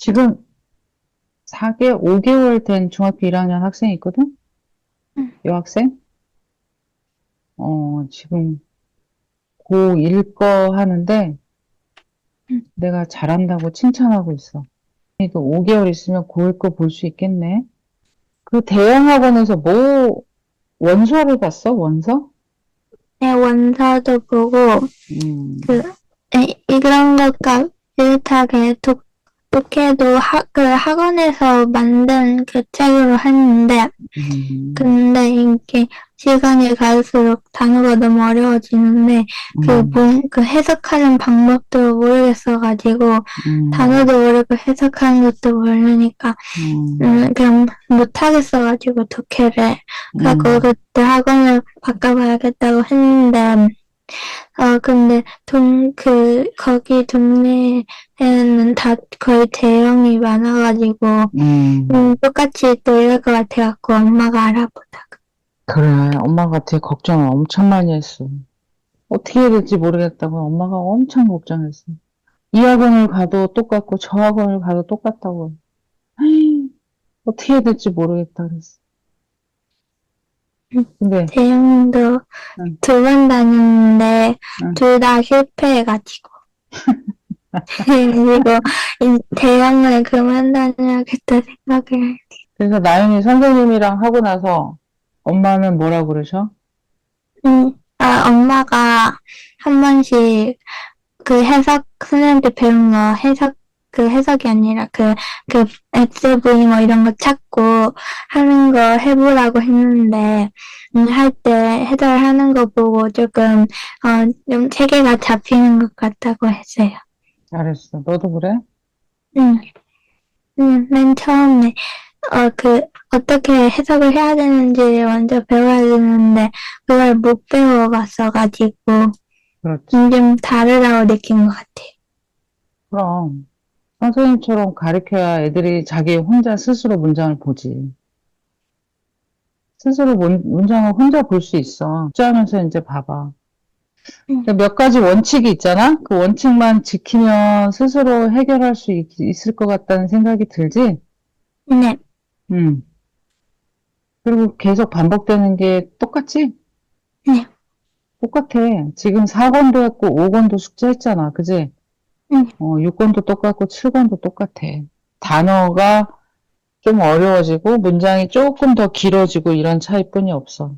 지금 4개, 5개월 된 중학교 1학년 학생이 있거든? 응. 여학생? 어, 지금 고1 거 하는데 응. 내가 잘한다고 칭찬하고 있어. 또 5개월 있으면 고1 거 볼 수 있겠네. 그 대형 학원에서 뭐 원서를 봤어? 원서? 네, 원서도 보고, 음, 그, 에, 이런 것과 비슷하게 독, 독해도 학, 그 학원에서 만든 그 책으로 했는데, 음, 근데 이게 시간이 갈수록 단어가 너무 어려워지는데, 그, 음, 문, 그 해석하는 방법도 모르겠어가지고, 음, 단어도 모르고 해석하는 것도 모르니까, 음, 음, 그냥 못하겠어가지고, 독해를. 음, 그때 학원을 바꿔봐야겠다고 했는데, 어, 근데 동, 그, 거기 동네에는 다 거의 대형이 많아가지고, 음. 음, 똑같이 또 이럴 것 같아갖고 엄마가 알아보다가. 그래, 엄마가 되게 걱정을 엄청 많이 했어. 어떻게 해야 될지 모르겠다고 엄마가 엄청 걱정했어. 이 학원을 가도 똑같고 저 학원을 가도 똑같다고. 에이, 어떻게 해야 될지 모르겠다 그랬어. 음. 근데 대형도 응. 두번 다녔는데, 응. 둘 다 실패해가지고. 그리고 이 대형을 그만 다녀야겠다 생각을. 그래서 나연이 선생님이랑 하고 나서 엄마는 뭐라 그러셔? 음, 아, 엄마가 한 번씩 그 해석, 선생님한테 배운 거 해석, 그 해석이 아니라 그, 그 SV 뭐 이런 거 찾고 하는 거 해보라고 했는데, 음, 할 때 해설하는 거 보고 조금, 어, 좀 체계가 잡히는 것 같다고 했어요. 잘했어. 너도 그래? 응. 응, 맨 처음에, 어, 그, 어떻게 해석을 해야 되는지 먼저 배워야 되는데, 그걸 못 배워봤어가지고, 그렇지. 음, 좀 다르다고 느낀 것 같아요. 그럼 선생님처럼 가르쳐야 애들이 자기 혼자 스스로 문장을 보지. 스스로 문, 문장을 혼자 볼 수 있어. 숙제하면서 이제 봐봐. 응. 그몇 가지 원칙이 있잖아? 그 원칙만 지키면 스스로 해결할 수 있, 을 것 같다는 생각이 들지? 네, 음. 그리고 계속 반복되는 게 똑같지? 네, 똑같아. 지금 4권도 했고 5권도 숙제했잖아. 그지? 응. 어, 6권도 똑같고 7권도 똑같아. 단어가 좀 어려워지고 문장이 조금 더 길어지고 이런 차이뿐이 없어.